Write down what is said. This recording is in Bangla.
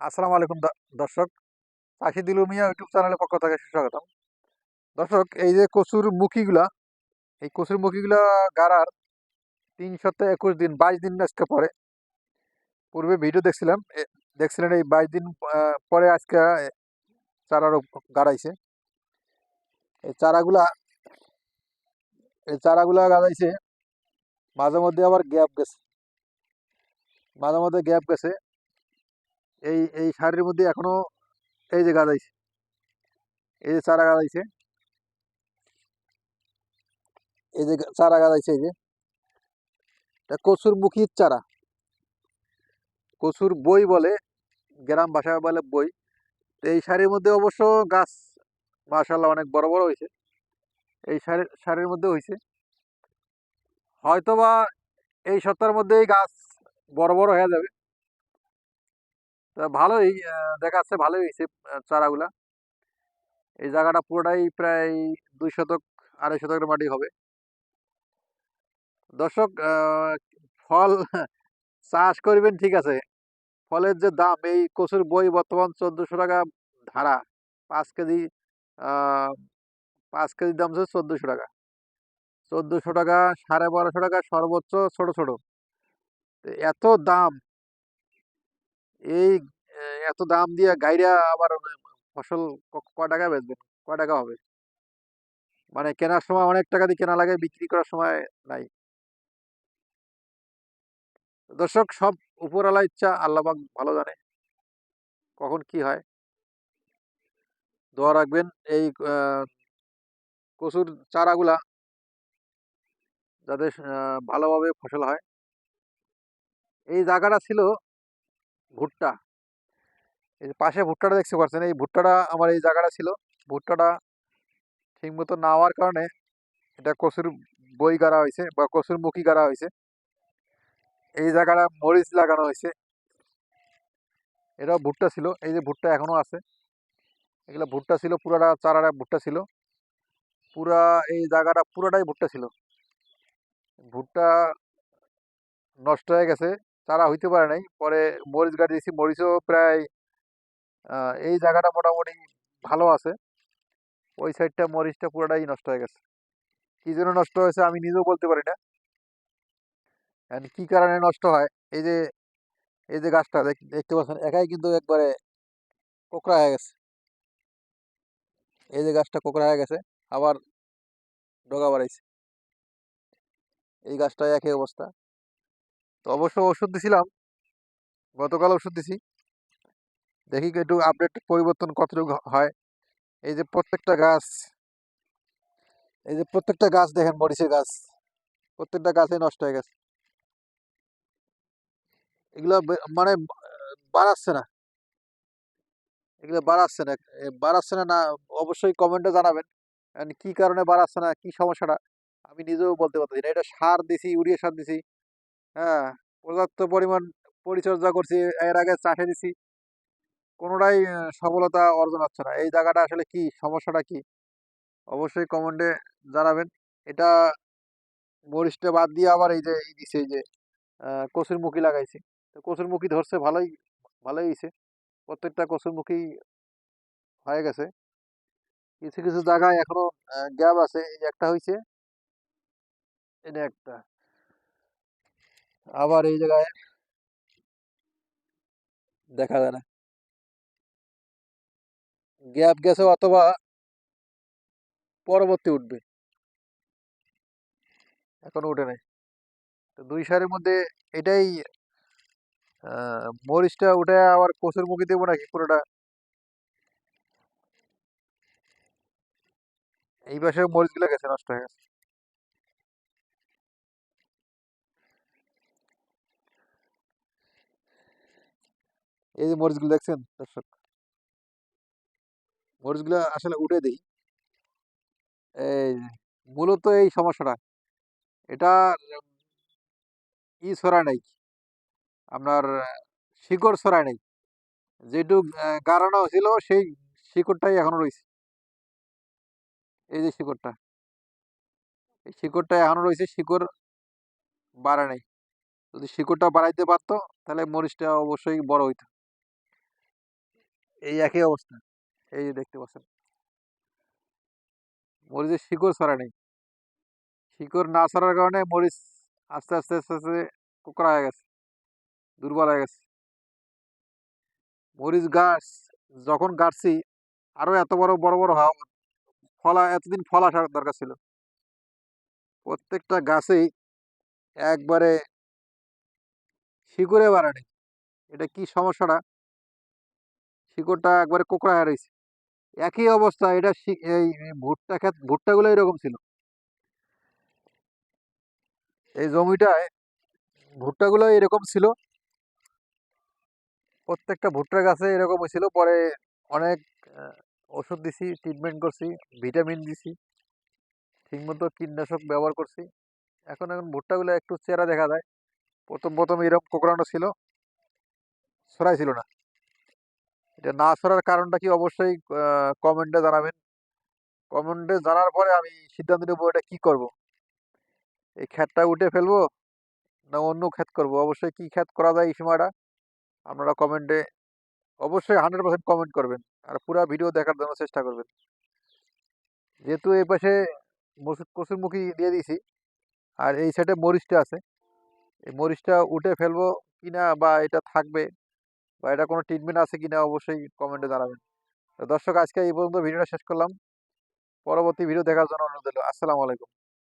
আসসালামু আলাইকুম দর্শক। চাষি দিলু মিয়া ইউটিউব চ্যানেলের পক্ষ থেকে স্বাগতম দর্শক এই যে কচুর মুখিগুলা এই কচুর মুখিগুলা গাড়ার তিনশত একুশ দিন বাইশ দিন আজকে পরে। পূর্বে ভিডিও দেখছিলাম দেখছিলেন এই বাইশ দিন পরে আজকে এ, চারা গাড়াইছে। এই চারাগুলা এই চারাগুলা গাড়াইছে মাঝে মধ্যে আবার গ্যাপ গেছে। মাঝে মধ্যে গ্যাপ গেছে। এই এই সারির মধ্যে এখনও এই যে গাড়াইছে, এই যে চারা গাড়াইছে। এই যে চারা গাড়াইছে এই যে। এটা কচুর মুখির চারা। কচুর বই বলে, গ্রাম ভাষায় বলে বই। তো এই শাড়ির মধ্যে অবশ্য গাছ মাশাল্লাহ অনেক বড় বড় হয়েছে। এই শাড়ির শাড়ির মধ্যে হয়েছে। হয়তোবা এই সপ্তাহের মধ্যেই গাছ বড় বড় হয়ে যাবে। ভালোই দেখাচ্ছে ভালোই হয়েছে চারাগুলা। এই জায়গাটা পুরোটাই প্রায় দুই শতক, আড়াই শতকের মাটি হবে। দর্শক ফল চাষ করবেন ঠিক আছে। ফলের যে দাম, এই কচুর বই বর্তমান চোদ্দশো টাকা ধারা। পাঁচ কেজি পাঁচ কেজির দাম হচ্ছে চোদ্দশো টাকা। চোদ্দশো টাকা, সাড়ে বারোশো টাকা সর্বোচ্চ ছোট ছোট। এত দাম এই এত দাম দিয়ে গাইরা আবার ফসল ক- টাকা বেচবেন? ক টাকা হবে? মানে কেনার সময় অনেক টাকা দিয়ে কেনা লাগে, বিক্রি করার সময় নাই? দর্শক, সব উপরওয়ালা ইচ্ছা, আল্লাহ পাক ভালো জানে। কখন কি হয়? দোয়া রাখবেন, এই কচুর চারাগুলা যাতে ভালোভাবে ফসল হয়। এই জায়গাটা ছিল ভুট্টা। এই যে পাশে ভুট্টাটা দেখতে পাচ্ছেন, এই ভুট্টাটা আমার এই জায়গাটা ছিল। ভুট্টাটা ঠিক মতো না হওয়ার কারণে এটা কচুর বই গাড়া হয়েছে বা কচুর মুখী গাড়া হয়েছে। এই জায়গাটা মরিচ লাগানো হয়েছে। এটাও ভুট্টা ছিল, এই যে ভুট্টা এখনও আছে। এগুলো ভুট্টা ছিল, পুরাটা চারাটা ভুট্টা ছিল। পুরা এই জায়গাটা পুরাটাই ভুট্টা ছিল। ভুট্টা নষ্ট হয়ে গেছে। চারা হইতে পারে নাই। পরে মরিচ গাছ দিয়েছি, মরিচও প্রায় এই জায়গাটা মোটামুটি ভালো আছে। ওই সাইডটা মরিচটা পুরোটাই নষ্ট হয়ে গেছে। কি জন্য নষ্ট হয়েছে আমি নিজেও বলতে পারি না। কি কারণে নষ্ট হয়? এই যে এই যে গাছটা দেখ- দেখতে পাচ্ছেন, একাই কিন্তু একবারে কোকড়া হয়ে গেছে। এই যে গাছটা কোকড়া হয়ে গেছে, আবার ডগা বাড়াইছে। এই গাছটা একই অবস্থা। তো অবশ্য ওষুধ দিছিলাম। গতকাল ওষুধ দিছি। দেখি একটু আপডেট পরিবর্তন কতটুকু হয়। এই যে প্রত্যেকটা গাছ, এই যে প্রত্যেকটা গাছ দেখেন, মরিচের গাছ। প্রত্যেকটা গাছে নষ্ট হয়ে গেছে। এগুলো মানে বাড়াচ্ছে না। এগুলো বাড়াচ্ছে না। বাড়াচ্ছে না না, অবশ্যই কমেন্টে জানাবেন। And কি কারণে বাড়াচ্ছে না, কি সমস্যাটা? আমি নিজেও বলতে পারতেছি না। এটা সার দিছি, ইউরিয়া সার দিছি। হ্যাঁ পর্যাপ্ত পরিমাণ পরিচর্যা করছি এর আগে চাষে দিছি। কোনোটাই সফলতা অর্জন হচ্ছে না। এই জায়গাটা আসলে কি সমস্যাটা কি? অবশ্যই কমেন্টে জানাবেন। এটা মরিচটা বাদ দিয়ে আবার এই যে এই দিছে এই যে আহ, কচুরমুখী লাগাইছি। তো কচুরমুখী ধরছে ভালোই ভালোই হয়েছে প্রত্যেকটা কচুরমুখী হয়ে গেছে। কিছু কিছু জায়গায় এখনও গ্যাপ আছে। এই একটা হয়েছে এটা একটা। আবার এই জায়গায় দেখা যায় না। গ্যাপ গেছে অথবা পরবর্তী উঠবে। এখনও উঠে নাই। তো দুই সারের মধ্যে এটাই মরিচটা উঠে আবার কচুর মুখে দেবো নাকি পুরোটা? এই পাশে মরিচগুলো গেছে, নষ্ট হয়ে গেছে। এই যে মরিচগুলো দেখছেন, দর্শক? মরিচগুলো আসলে উঠে দিই। এই মূলত এই সমস্যাটা। এটা ই ছড়ায় নাই। আপনার শিকড় ছড়ায় নাই। যেটুক গাড়ানো ছিল, সেই শিকড়টাই এখনও রয়েছে এই যে শিকড়টা। এই শিকড়টা এখনও রয়েছে শিকড় বাড়ে নাই। যদি শিকড়টা বাড়াইতে পারতো, তাহলে মরিচটা অবশ্যই বড় হইতো। এই একই অবস্থা। এই যে দেখতে পাচ্ছেন। মরিচের শিকড় ছড়া নেই শিকড় না ছড়ার কারণে মরিচ আস্তে আস্তে আস্তে আস্তে কোকড়া হয়ে গেছে, দুর্বল হয়ে গেছে। মরিচ গাছ যখন গাছছি আরও এত বড় বড় বড় হওয়া, ফলা, এতদিন ফল আসার দরকার ছিল। প্রত্যেকটা গাছেই একবারে শিকড়ে বাড়ানি এটা কি সমস্যাটা? শিকড়টা একবারে কোকড়া রয়েছে একই অবস্থা, এটা এই ভুট্টা ক্ষেত, ভুট্টাগুলো এরকম ছিল। এই জমিটায় ভুট্টাগুলো এরকম ছিল। প্রত্যেকটা ভুট্টার গাছে এরকম হয়েছিল। পরে অনেক ওষুধ দিছি ট্রিটমেন্ট করছি ভিটামিন দিছি, ঠিকমতো কীটনাশক ব্যবহার করছি। এখন এখন ভুট্টাগুলো একটু চেহারা দেখা যায়। প্রথম প্রথম এরকম কোকড়ানো ছিল। ছড়াই ছিল না। এটা না ছড়ার কারণটা কি অবশ্যই কমেন্টে জানাবেন। কমেন্টে জানার পরে আমি সিদ্ধান্ত নেব এটা কি করব। এই ক্ষেতটা উঠে ফেলব না অন্য ক্ষেত করব? অবশ্যই কি ক্ষেত করা যায় এই সময়টা আপনারা কমেন্টে অবশ্যই হান্ড্রেড পার্সেন্ট কমেন্ট করবেন আর পুরো ভিডিও দেখার জন্য চেষ্টা করবেন। যেহেতু এই পাশে মসুর কসুরমুখী দিয়ে দিয়েছি আর এই সাইডে মরিচটা আছে। এই মরিচটা উঠে ফেলব কিনা বা এটা থাকবে বা এটা কোনো ট্রিটমেন্ট আছে কি না অবশ্যই কমেন্টে জানাবেন। দর্শক, আজকে এই পর্যন্ত ভিডিওটা শেষ করলাম। পরবর্তী ভিডিও দেখার জন্য অনুরোধ আসসালামু আলাইকুম।